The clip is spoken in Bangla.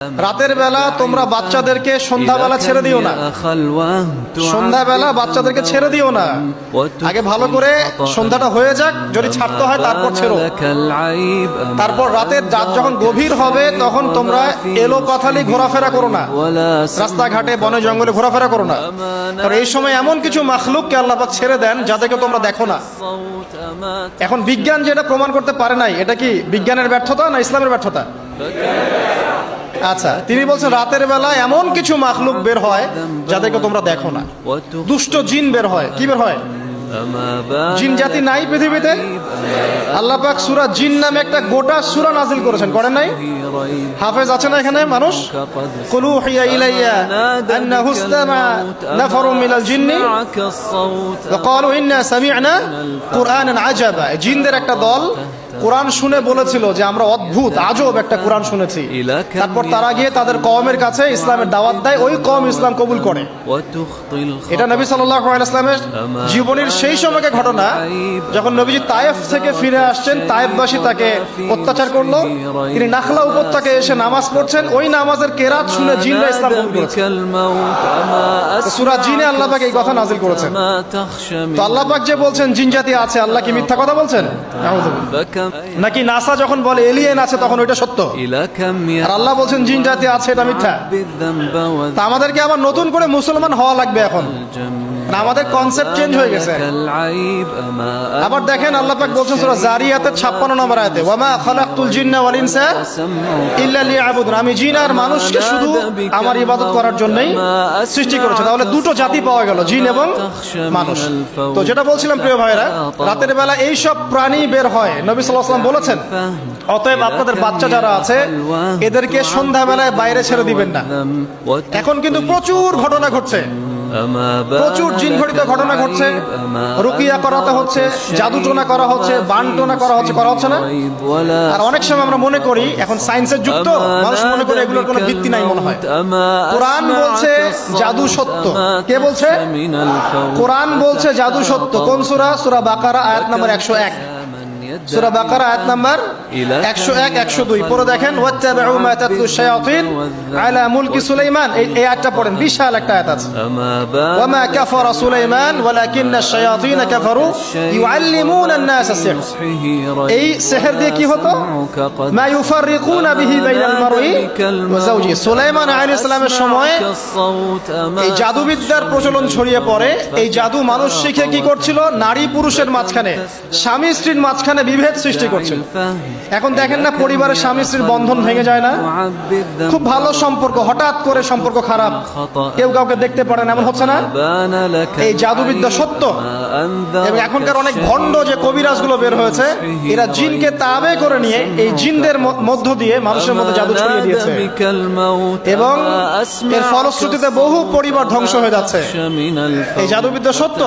রাতের বেলা তোমরা বাচ্চাদেরকে সন্ধ্যাবেলা ছেড়ে দিও না। সন্ধ্যাবেলা বাচ্চাদেরকে ছেড়ে দিও না। আগে ভালো করে সন্ধ্যাটা হয়ে যাক, যদি ছাড়তে হয় তারপর ছেড়ো। তারপর রাতের রাত যখন গভীর হবে, তখন তোমরা এলো পাথালি ঘোরাফেরা করো না। রাস্তাঘাটে, বনে জঙ্গলে ঘোরাফেরা করো না। কারণ এই সময় এমন কিছু মাখলুককে আল্লাহ পাক ছেড়ে দেন, যাদেরকে তোমরা দেখো না। এখন বিজ্ঞান যেটা প্রমাণ করতে পারে নাই, এটা কি বিজ্ঞানের ব্যর্থতা না ইসলামের ব্যর্থতা? আচ্ছা তিনি বলছেন, রাতের বেলা এমন কিছু মাখলুক বের হয় যাদেরকে তোমরা দেখো না। দুষ্ট জিন বের হয়। কি বের হয়? জিন জাতি নাই পৃথিবীতে? আল্লাহ পাক সুরা জিন নামে একটা গোটা সুরা নাজিল করেছেন। করেন নাই? হাফেজ আছে না এখানে মানুষ? কুলু হিয়া ইলাইয়া আন্নাহু ইসতামা নাফারু মিনাল জিন্নি। ওয়া ক্বালু ইন্না সামি'না কুরআনান আজাবা। জিনদের একটা দল কোরআন শুনে বলেছিল যে আমরা অদ্ভুত, আজব একটা কোরআন শুনেছি। তারপর তারা গিয়ে তাদের কওমের কাছে ইসলামের দাওয়াত দেয়, ওই কম ইসলাম কবুল করে। এটা নবী ইসলামের জীবনের সেই সময়কে ঘটনা, যখন নবীজি তায়েফ থেকে ফিরে আসছেন, তায়েফবাসী তাকে অত্যাচার করল, তিনি নাখলা উপত্যকে এসে নামাজ পড়ছেন, ওই নামাজের কেরাত শুনে জিনরা ইসলাম কবুল সূরা জিনে আল্লাহ পাক এই কথা নাজিল করেছেন। তো আল্লাহ যে বলছেন, জিন জাতি আছে, আল্লাহ কি মিথ্যা কথা বলছেন। নাকি নাসা যখন বলে এলিয়েন আছে তখন ওইটা সত্য? আর আল্লাহ বলছেন জিন জাতি আছে এটা মিথ্যা। তা আমাদেরকে আবার নতুন করে মুসলমান হওয়া লাগবে এখন। না, আমাদের কনসেপ্ট চেঞ্জ হয়ে গেছে। আবার দেখেন আল্লাহ পাক বলছেন সূরা জারিয়াতের 56 নম্বর আয়াতে, ওয়ামা খালাকতুল জিন্না ওয়াল ইনসা ইল্লা লিয়াবুদুন। আমি জিন আর মানুষকে শুধু আমার ইবাদত করার জন্যই সৃষ্টি করেছে। তাহলে দুটো জাতি পাওয়া গেল, জিন এবং মানুষ। তো যেটা বলছিলাম, প্রিয় ভাইরা রাতের বেলা এই সব প্রাণী বের হয়। নবী সাল্লাল্লাহু আলাইহি বলেছেন, অতএব আপনাদের বাচ্চা যারা আছে, এদেরকে সন্ধ্যাবেলায় বাইরে ছেড়ে দিবেন না। এখন কিন্তু প্রচুর ঘটনা ঘটছে। প্রচুর জিন ঘটিত ঘটনা ঘটছে। রুকিয়া করাতে হচ্ছে জাদু টোনা করা হচ্ছে বান টোনা করা হচ্ছে করা হচ্ছে না। আর অনেক সময় আমরা মনে করি, এখন সায়েন্সের যুগ তো, মানুষ মনে করে এগুলোর কোনো ভিত্তি নাই মনে হয়। কোরআন বলছে জাদু সত্য। কে বলছে? কোরআন বলছে জাদু সত্য। কোন সুরা? সূরা বাকারা, আয়াত নাম্বার 101 বাকারা, আয়াত নাম্বার 101 102 পড়ে দেখেন মা তাতলু শায়াতিন আলা মুলকি সুলাইমান। এই আয়াতটা পড়েন, বিশাল একটা আয়াত আছে। কাফারা সুলাইমান, ওয়ালাকিন্না শায়াতিন কাফারু ইউআল্লিমুনা এই সিহর দিয়ে কি হতো? মা বিহি বাইনাল মারই ওয়া সুলাইমান আলাইহিস সালামের সময় এই জাদুবিদ্যার প্রচলন ছড়িয়ে পড়ে। এই জাদু মানুষ শিখে কি করছিল? নারী পুরুষের মাঝখানে, স্বামী স্ত্রীর মাঝখানে বিভেদ সৃষ্টি করছিল এখন দেখেন না পরিবারের স্বামী স্ত্রীর বন্ধন ভেঙে যায় না। খুব ভালো সম্পর্ক, হঠাৎ করে সম্পর্ক খারাপ। কেউ কাউকে দেখতে পারে না, এমন হচ্ছে না? এই জাদুবিদ্যা সত্য। এবং এখনকার অনেক ভণ্ড যে কবিরাজগুলো বের হয়েছে, এরা জিনকে তাবে করে নিয়ে এই জিনদের মধ্য দিয়ে মানুষের মধ্যে জাদু ছড়িয়ে দিয়েছে। এবং এর ফলশ্রুতিতে বহু পরিবার ধ্বংস হয়ে যাচ্ছে। এই জাদুবিদ্যা সত্য।